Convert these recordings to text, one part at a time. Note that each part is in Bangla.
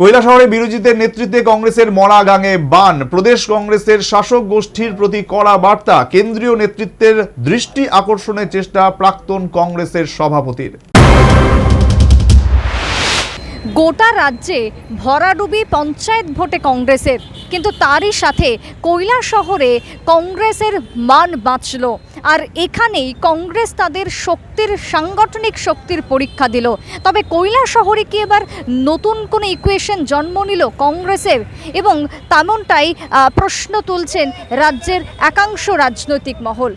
কৈলাসহরে বিরোধীদের নেতৃত্বে কংগ্রেসের মরা গাঙে বান। প্রদেশ কংগ্রেসের শাসক গোষ্ঠীর প্রতি কড়া বার্তা। কেন্দ্রীয় নেতৃত্বের দৃষ্টি আকর্ষণের চেষ্টা প্রাক্তন কংগ্রেসের সভাপতির। গোটা রাজ্যে ভরাডুবি পঞ্চায়েত ভোটে কংগ্রেসের। কিন্তু তারই সাথে কৈলা শহরে কংগ্রেসের মান বাঁচল আর এখানেই কংগ্রেস তাদের শক্তির, সাংগঠনিক শক্তির পরীক্ষা দিল। তবে কৈলা শহরে কি এবার নতুন কোনো ইকুয়েশন জন্ম নিল কংগ্রেসের? এবং তেমনটাই প্রশ্ন তুলছেন রাজ্যের একাংশ রাজনৈতিক মহল।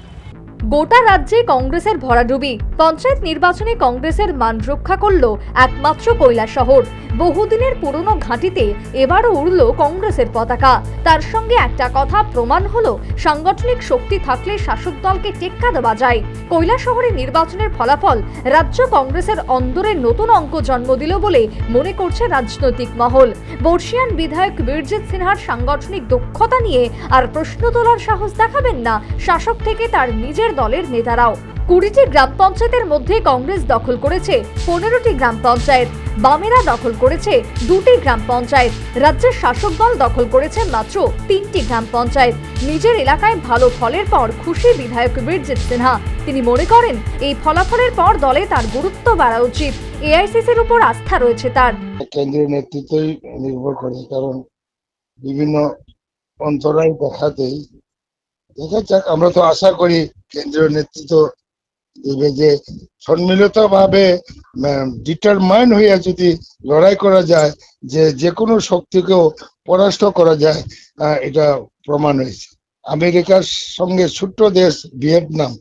গোটা রাজ্যে কংগ্রেসের ভরাডুবি। পঞ্চায়েত নির্বাচনে কংগ্রেসের মান রক্ষা করল একমাত্র কৈলা শহর। বহুদিনের পুরনো ঘাঁটিতে এবারও উড়ল কংগ্রেসের পতাকা। তার সঙ্গে একটা কথা প্রমাণ হলো, সাংগঠনিক শক্তি থাকলে শাসক দলকে টেক্কা দেওয়া যায়। কৈলা শহরে নির্বাচনের ফলাফল রাজ্য কংগ্রেসের অন্দরে নতুন অঙ্ক জন্ম দিল বলে মনে করছে রাজনৈতিক মহল। বর্ষিয়ান বিধায়ক বীরজিৎ সিনহার সাংগঠনিক দক্ষতা নিয়ে আর প্রশ্ন তোলার সাহস দেখাবেন না শাসক থেকে তার নিজের দলের নেতারাও। কুড়িটি গ্রাম পঞ্চায়েতের মধ্যে কংগ্রেস দখল করেছে পনেরোটি গ্রাম পঞ্চায়েত। বামেরা দখল করেছে দুটি গ্রাম পঞ্চায়েত। রাজ্যের শাসক দল দখল করেছে মাত্র তিনটি গ্রাম পঞ্চায়েত। নিজের এলাকায় ভালো ফলের পর খুশি বিধায়ক বীরজিৎ সিনহা। তিনি মনে করেন, এই ফলাফলের পর দলে তার গুরুত্ব বাড়া উচিত। এআইসিসির উপর আস্থা রয়েছে তার। কেন্দ্রীয় নেতৃত্বই নির্ভর করে কারণ বিভিন্ন অন্তরায় দেখাতেই দেখা যাক আমরা তো আশা করি কেন্দ্রীয় নেতৃত্ব দেবে যে সম্মিলিত ভাবে ডিটারমাইন হইয়া যদি লড়াই করা যায় যে যে কোনো শক্তিকেও পরাস্ত করা যায় এটা প্রমাণ হয়েছে। আমেরিকার সঙ্গে ছোট্ট দেশ ভিয়েতনাম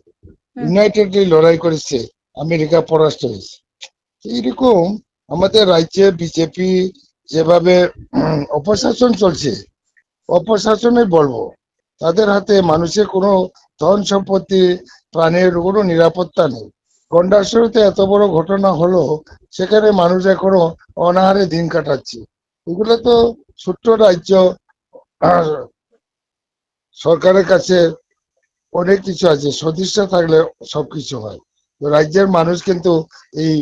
ইউনাইটেডলি লড়াই করেছে আমেরিকা পরাস্ত হয়েছে। এইরকম আমাদের রাজ্যে বিজেপি যেভাবে অপশাসন চলছে অপশাসনে বলব। তাদের হাতে মানুষের কোনো ধন সম্পত্তি, প্রাণের কোনো নিরাপত্তা নেই। গন্ডাসুরতে এত বড় ঘটনা হলো, সেখানে মানুষ এখনও অনাহারে দিন কাটাচ্ছে। এগুলো তো ছোট্ট রাজ্য সরকারের কাছে অনেক কিছু আছে, সদিচ্ছা থাকলে সবকিছু হয়। তো রাজ্যের মানুষ কিন্তু এই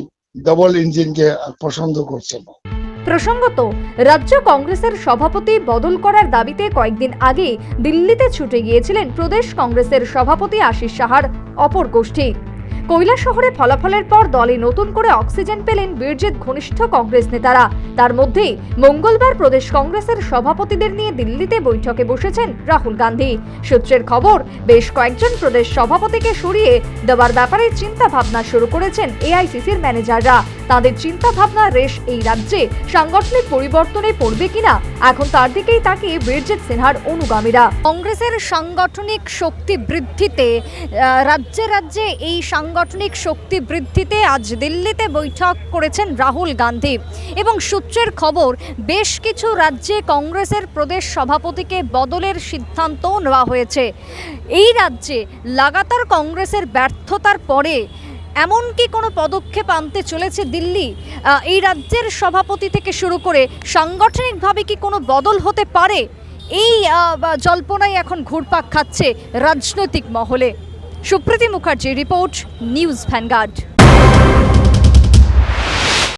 ডবল ইঞ্জিনকে পছন্দ করছে না। প্রসঙ্গত, রাজ্য কংগ্রেসের সভাপতি বদল করার দাবিতে কয়েকদিন আগে দিল্লিতে ছুটে গিয়েছিলেন প্রদেশ কংগ্রেসের সভাপতি আশিস সাহার অপর গোষ্ঠী। কৈলা শহরে ফলাফলের পর দলে নতুন করে অক্সিজেন পেলেন বীরজিৎ ঘনিষ্ঠ কংগ্রেস নেতারা। তার মধ্যেই মঙ্গলবার প্রদেশ কংগ্রেসের সভাপতিদের নিয়ে দিল্লিতে বৈঠকে বসেছেন রাহুল গান্ধী। সূত্রের খবর, বেশ কয়েকজন প্রদেশ সভাপতিকে সরিয়ে দেওয়ার ব্যাপারে চিন্তা ভাবনা শুরু করেছেন এআইসিসির ম্যানেজাররা। তাদের চিন্তা ভাবনা রেশ এই রাজ্যে সাংগঠনিক পরিবর্তনে পড়বে কিনা? এখন তার দিকেই তাকিয়ে বীরজিৎ সিনহার অনুগামীরা। কংগ্রেসের সাংগঠনিক শক্তি বৃদ্ধিতে রাজ্যে রাজ্যে এই সাংগঠনিক শক্তি বৃদ্ধিতে আজ দিল্লিতে বৈঠক করেছেন রাহুল গান্ধী। এবং সূত্রের খবর, বেশ কিছু রাজ্যে কংগ্রেসের প্রদেশ সভাপতিকে বদলের সিদ্ধান্তও নেওয়া হয়েছে। এই রাজ্যে লাগাতার কংগ্রেসের ব্যর্থতার পরে এমন কি কোনো পদক্ষেপ আনতে চলেছে দিল্লি? এই রাজ্যের সভাপতি থেকে শুরু করে সাংগঠনিকভাবে কি কোনো বদল হতে পারে? এই জল্পনাই এখন ঘুরপাক খাচ্ছে রাজনৈতিক মহলে। Supriti Mukherjee, report, news Vanguard.